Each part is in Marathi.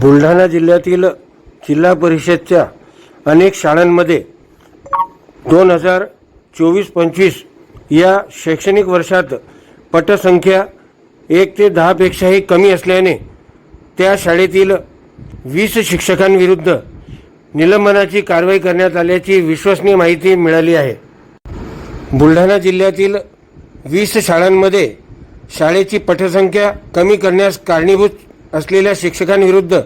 बुलढाणा जिल्ह्यातील जिल्हा परिषदच्या अनेक शाळांमध्ये दोन हजार चोवीस पंचवीस या शैक्षणिक वर्षात पटसंख्या एक ते दहापेक्षाही कमी असल्याने त्या शाळेतील वीस शिक्षकांविरुद्ध निलंबनाची कारवाई करण्यात आल्याची विश्वसनीय माहिती मिळाली आहे. बुलढाणा जिल्ह्यातील वीस शाळांमध्ये शाळेची पटसंख्या कमी करण्यास कारणीभूत असलेल्या शिक्षकांविरुद्ध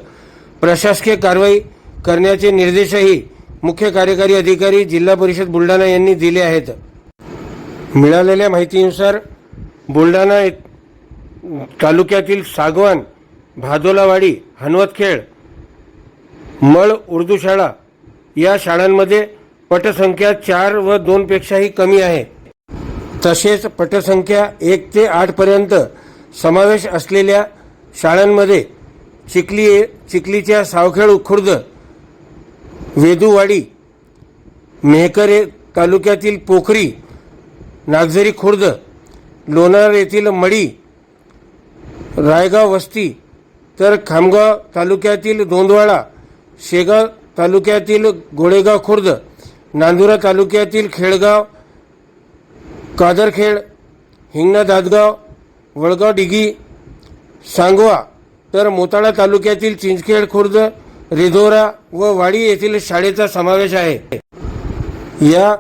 प्रशासकीय कारवाई करण्याचे निर्देशही मुख्य कार्यकारी अधिकारी जिल्हा परिषद बुलढाणा यांनी दिले आहेत. मिळालेल्या माहितीनुसार बुलढाणा तालुक्यातील सागवान भादोलावाडी हनवतखेळ मळ उर्दू शाळा या शाळांमध्ये पटसंख्या चार व दोनपेक्षाही कमी आहे. तसेच पटसंख्या एक ते आठपर्यंत समावेश असलेल्या शाळांमध्ये चिखली चिखलीच्या सावखेळ खुर्द वेदूवाडी मेहकरे तालुक्यातील पोखरी नागझरी खुर्द लोणार येथील मडी रायगाव वस्ती तर खामगाव तालुक्यातील दोंदवाडा शेगाव तालुक्यातील गोळेगाव खुर्द नांदुरा तालुक्यातील खेळगाव कादरखेड हिंगणा दादगाव वळगाव डिगी सांगवा तर मोताळा तालुक्यातील चिंचखेड खुर्द रिधोरा व वाडी येथील शाळेचा समावेश आहे. या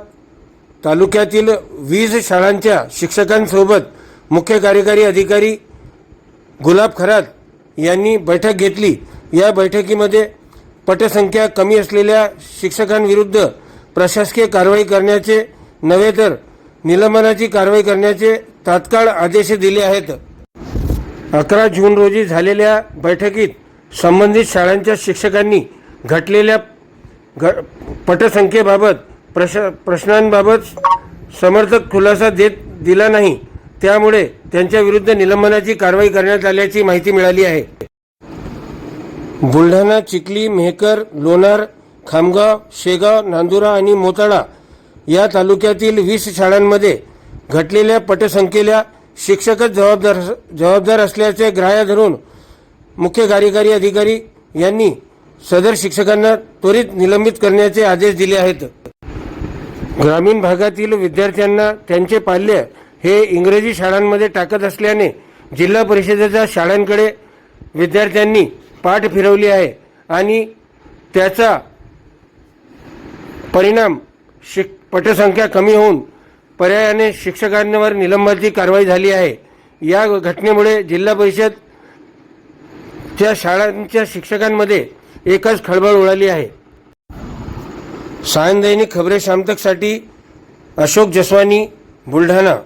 तालुक्यातील वीज शाळांच्या शिक्षकांसोबत मुख्य कार्यकारी अधिकारी गुलाब खरात यांनी बैठक घेतली. या बैठकीमध्ये पटसंख्या कमी असलेल्या शिक्षकांविरुद्ध प्रशासकीय कारवाई करण्याचे नव्हे तर निलंबनाची कारवाई करण्याचे तात्काळ आदेश दिले आहेत. अकरा जून रोजी झालेल्या बैठकीत संबंधित शाळांच्या शिक्षकांनी घटलेल्या घ पटसंख्येबाबत प्रश प्रश्नांबाबत समर्थक खुलासा देत दिला नाही. त्यामुळे त्यांच्याविरुद्ध निलंबनाची कारवाई करण्यात आल्याची माहिती मिळाली आहे. बुलढाणा चिखली मेहकर लोणार खामगाव शेगाव नांदुरा आणि मोताळा या तालुक्यातील वीस शाळांमध्ये घटलेल्या पटसंख्येला शिक्षकच जबाबदार जबाबदार असल्याचे ग्राह्य धरून मुख्य कार्यकारी अधिकारी यांनी सदर शिक्षकांना त्वरित निलंबित करण्याचे आदेश दिले आहेत. ग्रामीण भागातील विद्यार्थ्यांना त्यांचे पाल्य हे इंग्रजी शाळांमध्ये टाकत असल्याने जिल्हा परिषदेच्या शाळांकडे विद्यार्थ्यांनी पाठ फिरवली आहे आणि त्याचा परिणाम शिक पटसंख्या कमी होऊन पर्यायाने शिक्षकांवर निलंबनाची कारवाई झाली आहे. या घटनेमुळे जिल्हा परिषदच्या शाळांच्या शिक्षकांमध्ये एकच खळबळ उडाली आहे. सायन दैनिक खबरे शामतकसाठी अशोक जसवानी बुलढाणा.